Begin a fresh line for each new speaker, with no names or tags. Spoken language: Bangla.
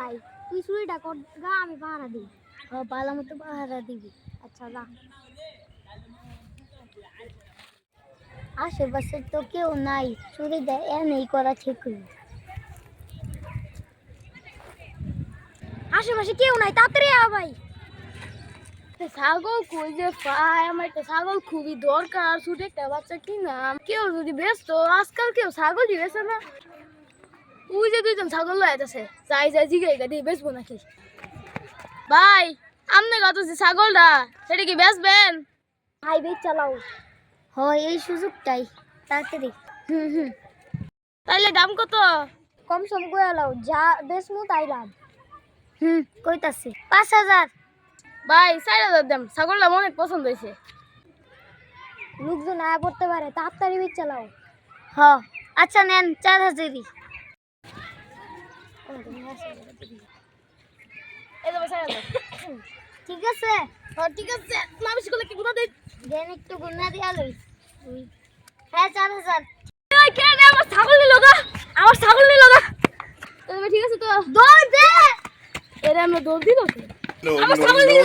নাই। তুই চুরিটা কর গা আমি পাহারা দিই ও ভালো মতো পাহারা দিবি। আচ্ছা যা। আশেপাশে তো কেউ নাই। চুরি দেয়, এনেই করা ঠিক আশেপাশে কেউ নাই, তাড়াতাড়ি আ ভাই।
ছাগল কই যে পায়? আমার একটা ছাগল খুবই দরকার, ছোট একটা বাচ্চা কিনাম কেউ যদি ব্যস্ত, আজকাল কেউ ছাগলই বেছে না। ওই যে দুইজন ছাগল লয়ে আছে যাই যাই জিগে দিয়ে বেচবো নাকি? ভাই আমনে কত যে ছাগলটা? সেটা কি বেচবেন?
হাইওয়ে চালাও। হয় এই সুযোগটাই। তাড়াতাড়ি। হুম হুম।
তাইলে দাম কত?
কম সম করে লাও যা বেসমু তাই লাভ। হুম। কইতাছি পাঁচ হাজার।
ভাই চার হাজার দাম। ছাগলটা অনেক পছন্দ হয়েছে।
লোকজন আয়া পড়তে পারে তাড়াতাড়ি বেচ চালাও। হ আচ্ছা নেন চার হাজারই
এই তো ভাই চার হাজার
ঠিক আছে
হ্যাঁ, ঠিক আছে না বেশি করলে কি গুণা দেয়
দেন একটু গুন্না দিয়া লই হ্যাঁ চার হাজার
এই আমার ছাগল নিল গা আমার ছাগল নিল গা তবে ঠিক আছে তো
দৌড় দে
এরা আমরা দৌড় দিব আমার ছাগল নিল